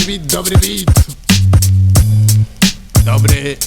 Dobry beat Dobry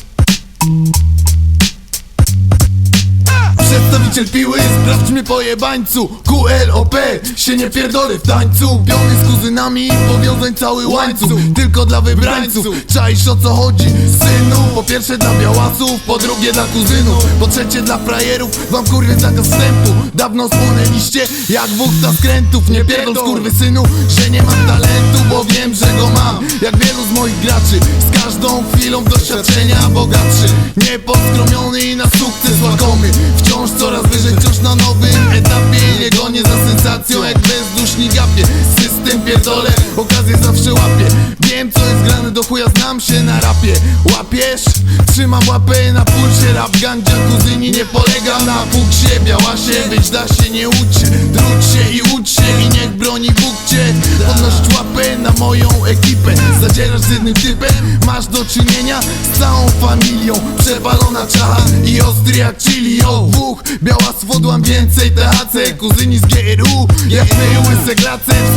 Przedstawiciel piły, sprawdź mnie po jebańcu. QLOP, się nie pierdolę w tańcu. Piony z kuzynami, powiązań cały łańcuch. Tylko dla wybrańców, czaisz o co chodzi? Synu, po pierwsze dla białasów, po drugie dla kuzynów. Po trzecie dla frajerów, wam kurwy zakaz wstępu. Dawno spłonęliście, jak wódka skrętów. Nie pierdol skurwy synu, że nie mam talentu Bo wiem, że go mam, jak wielu z moich graczy Z każdą chwilą doświadczenia bogatszy. Nieposkromiony i na sukces łakomy. Wciąż coraz wyżej, wciąż na nowym etapie nie gonię za sensacją jak bezdusznik gapie System pierdolę, okazję zawsze łapię. Wiem co jest grane do chuja, znam się na rapie. Łapiesz? Trzymam łapę na pulsie Rap gandzia kuzyni, nie polegam na fuksie. Białasie, być da się, nie ucz się Trudź się i ucz się i niech broni Bóg cię. Podnosić łapę na moją ekipę. Zadzierasz z jednym typem, masz do czynienia z całą familią. Przewalona czacha i ostry jak chili. O dwóch, biała swodłam więcej THC Kuzyni z GRU, jak my łyse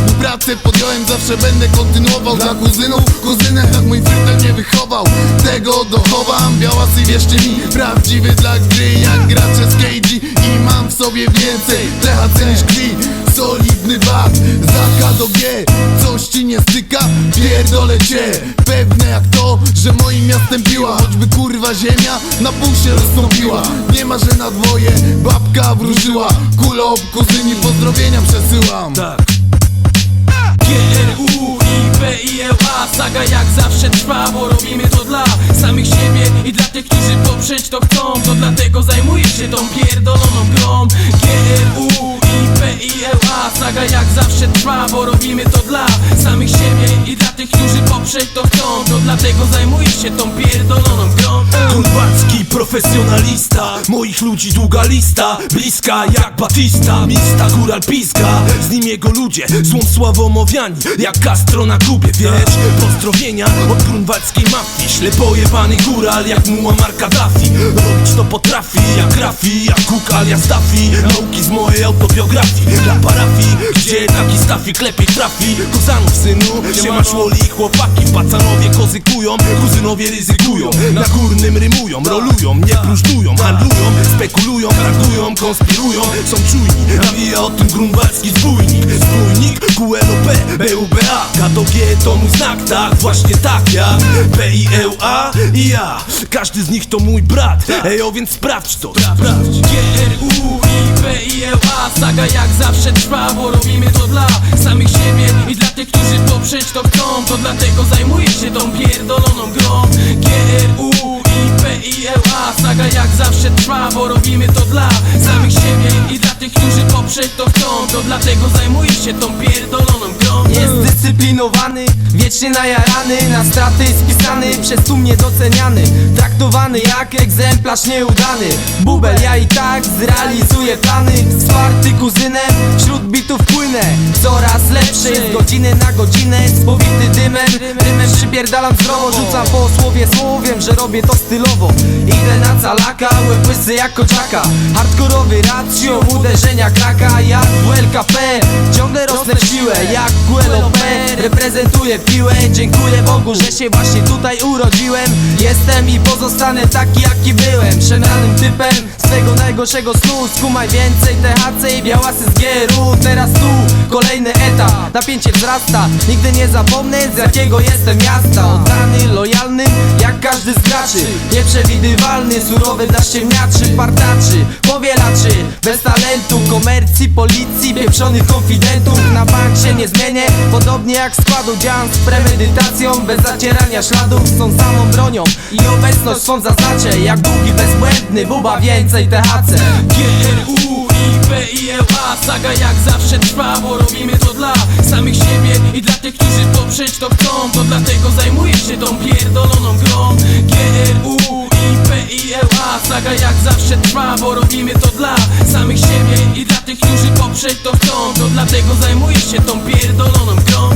Współpracę podjąłem, zawsze będę kontynuował. Dla kuzynów, kuzynę tak mój frytel nie wychował. Tego dochowam, białasy wierzcie mi Prawdziwy dla gry, jak gracze z KG I mam w sobie więcej THC niż krwi Solidny bat, za K do G Coś ci nie styka? Pierdolę cię. Pewne jak to, że moim miastem piła. Choćby kurwa ziemia na pół się rozstąpiła Nie ma, że na dwoje babka wróżyła. Kulo kuzyni pozdrowienia przesyłam. Tak. GRU i PILA Saga jak zawsze trwa, bo robimy to dla samych siebie I dla tych, którzy bo robimy to dla samych siebie I dla tych, którzy poprzeć to chcą. To dlatego zajmuję się tą pierdoloną profesjonalista Moich ludzi długa lista Bliska jak Batista Mista góral piska Z nim jego ludzie Złą sławą omawiani Jak Castro na Kubie Wiesz, pozdrowienia od grunwaldzkiej mafii Ślepo pojebany góral jak Muammar Kaddafi Robić to potrafi jak Rafi Jak Cook alias Daffy Nauki z mojej autobiografii Dla parafii, gdzie taki stafik lepiej trafi Kozanów synu, się masz łoli i chłopaki Pacanowie kozykują, kuzynowie ryzykują Na górnym rymują, rolują, próżnują Handlują, spekulują, traktują, konspirują. Są czujni, nawija o tym grunwaldzki zbójnik Zbójnik, QLOP, BUBA K do G to mój znak, tak, właśnie tak ja PILA i ja. Każdy z nich to mój brat. Ejo, więc sprawdź to, sprawdź. GRU i PILA Saga jak zawsze trwa, bo robimy to dla samych siebie I dla tych, którzy poprzeć to chcą. To dlatego zajmuję się tą pierdoloną grą Saga jak zawsze trwa, bo robimy to dla samych siebie I dla tych, którzy poprzeć to chcą. To dlatego zajmuję się tą pierdoloną grą. Niezdyscyplinowany, wiecznie najarany Na straty spisany, przez tłum niedoceniany. Traktowany jak egzemplarz nieudany. Bubel, ja i tak zrealizuję plany. Wsparty kuzynem, płynę Coraz lepszy, z godziny na godzinę Spowity dymem, dymem przypierdalam zdrowo Rzucam po słowie słowiem, że robię to stylowo. Idę na calaka, łeb łysy jak koczaka Hardkorowy siłą uderzenia kraka Jak WLKP, ciągle rosnę w siłę Jak QLOP, reprezentuję piłę Dziękuję Bogu, że się właśnie tutaj urodziłem. Jestem i pozostanę taki jaki byłem. Szemranym typem swego najgorszego snu. Skumaj więcej THC i białasy z GRU Teraz tu kolejny etap, napięcie wzrasta. Nigdy nie zapomnę z jakiego jestem miasta. Oddany, lojalny, jak każdy z graczy. Nieprzewidywalny, surowy dla ściemniaczy. Partaczy, powielaczy, bez talentu. Komercji, policji, pieprzonych konfidentów. Na bank się nie zmienię, podobnie jak składu Działam z premedytacją, bez zacierania śladów Są samą bronią. I obecność swą zaznaczę Jak długi, bezbłędny, buba więcej THC GRU PILA Saga jak zawsze trwa, bo robimy to dla samych siebie I dla tych, którzy poprzeć to chcą To dlatego zajmuję się tą pierdoloną grą. GRU i PILA Saga jak zawsze trwa, bo robimy to dla samych siebie I dla tych, którzy poprzeć to chcą To dlatego zajmuję się tą pierdoloną grą